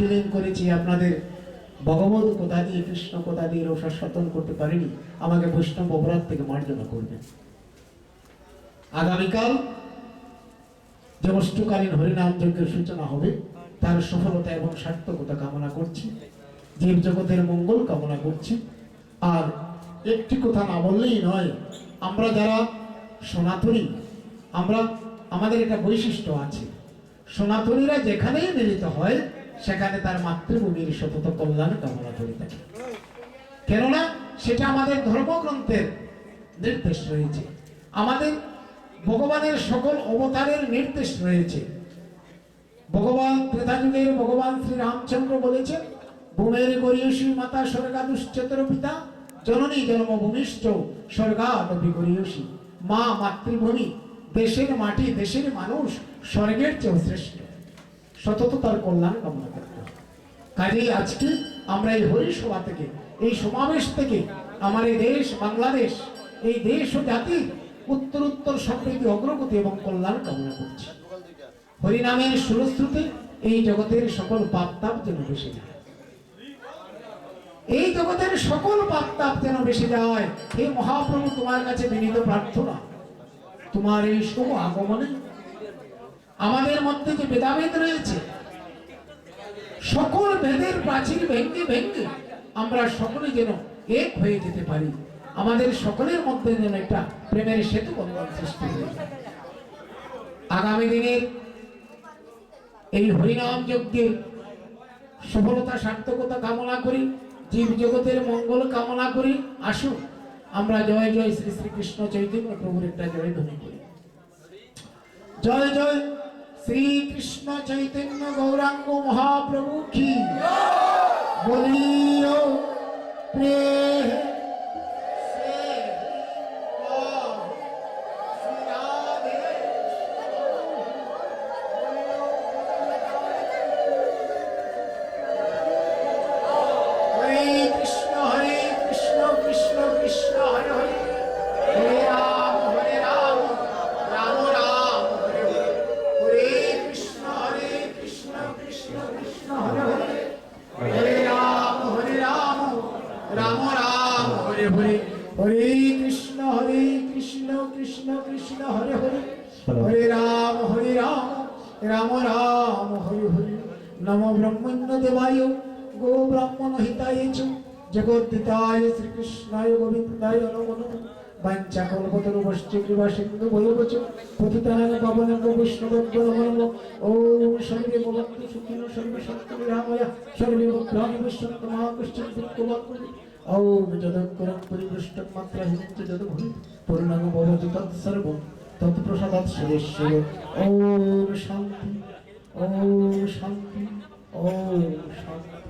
Feeling করেছি, আপনাদের ভগবত কোথা দিয়ে, কৃষ্ণ কোথা দিয়ে রসা সতন করতে পারিনি, আমাকে বৈষ্ণব অপরাধ থেকে মার্জনা করবে। আগামীকাল যে অষ্টকালীন হরিনাম যজ্ঞের সূচনা হবে, তার সফলতা এবং সার্থকতা কামনা করছি, জীব জগতের মঙ্গল কামনা করছি। আর একটি কথা না বললেই নয়, আমরা যারা সনাতনী, আমরা, আমাদের একটা বৈশিষ্ট্য আছে, সনাতনীরা যেখানেই মিলিত হয় সেখানে তার মাতৃভূমির সতত কল্যাণ কামনা করে থাকে কেননা সেটা আমাদের ধর্মগ্রন্থের নির্দেশ রয়েছে। আমাদের ভগবানের সকল অবতারের নির্দেশ রয়েছে। ভগবান ত্রেতা যুগের ভগবান শ্রী রামচন্দ্র বলেছেন, ভূমের গরিয়সী মাতা স্বর্গাদুশ্চতর পিতা, জননী জন্মভূমিষ্ঠ স্বর্গাদপি গরিয়সী। মা মাতৃভূমি, দেশের মাটি, দেশের মানুষ, স্বর্গের চেয়েও শ্রেষ্ঠ। সতত তার কল্যাণ কামনা করতে। কাজেই আজকে আমরা এই হরিসভা থেকে, এই সমাবেশ থেকে আমার এই দেশ, বাংলাদেশ, এই দেশ ও জাতির উত্তর উত্তর সমৃদ্ধি অগ্রগতি এবং কল্যাণ কামনা করছি। হরিনামের সুরশ্রুতি এই জগতের সকল পাপ যেন বেশি যায়। এই জগতের সকল পাপ যেন বেশি যায়। হে মহাপ্রভু, তোমার কাছে বিনীত প্রার্থনা। তোমার এই শুভ আগমনে আমাদের মধ্যে যে ভেদাভেদ রয়েছে, সকল ভেদের প্রাচীর ভেঙ্গে ভেঙ্গে আমরা সকলে যেন এক হয়ে যেতে পারি। আমাদের সকলের মধ্যে যেন একটা প্রেমের সেতু বন্ধন সৃষ্টি হয়ে। আগামী দিনের এই হরিনাম যজ্ঞের সফলতা, সার্থকতা কামনা করি, জীব জগতের মঙ্গল কামনা করি। আসুন, আমরা জয় জয় শ্রী শ্রীকৃষ্ণ চৈতন্য প্রভুর একটা জয় ধ্বনি করি। জয় জয়। শ্রীকৃষ্ণ চৈতন্য গৌরাঙ্গ মহাপ্রভু কি বলিও প্রেম সে কর শ্রী রাধে হরে কৃষ্ণ হরে কৃষ্ণ কৃষ্ণ কৃষ্ণ হরে রাম হরে রাম রাম রাম হরে হরে হরে কৃষ্ণ হরে কৃষ্ণ কৃষ্ণ কৃষ্ণ হরে হরে হরে রাম হরে রাম রাম রাম হরে হরে নম ব্রহ্মণ্য দেবায় গো ব্রাহ্মণ হিতায় জগদ্দিতায় শ্রীকৃষ্ণায় গোবিন্দায় নমো নমঃ বাঞ্ছা কল্পতরু কৃপা সিন্ধু ভৈরবচ পতিতানাং পাবনাং বৈষ্ণবজ্ঞ নমো ওম সর্বে ভবন্তু সুখিনো, সর্বে সন্তু নিরাময়া সর্বে ভদ্রাণি পশ্যন্তু মা কশ্চিৎ দুঃখবাদ ওম যদক্ষরং পরিপৃষ্টং মাত্রা হিঞ্চ যদ ভূমি পূর্ণং ভবতি তৎসর্বং তৎপ্রসাদাৎ সুরেশ্বর। ওম শান্তি ওম শান্তি ওম শান্তি।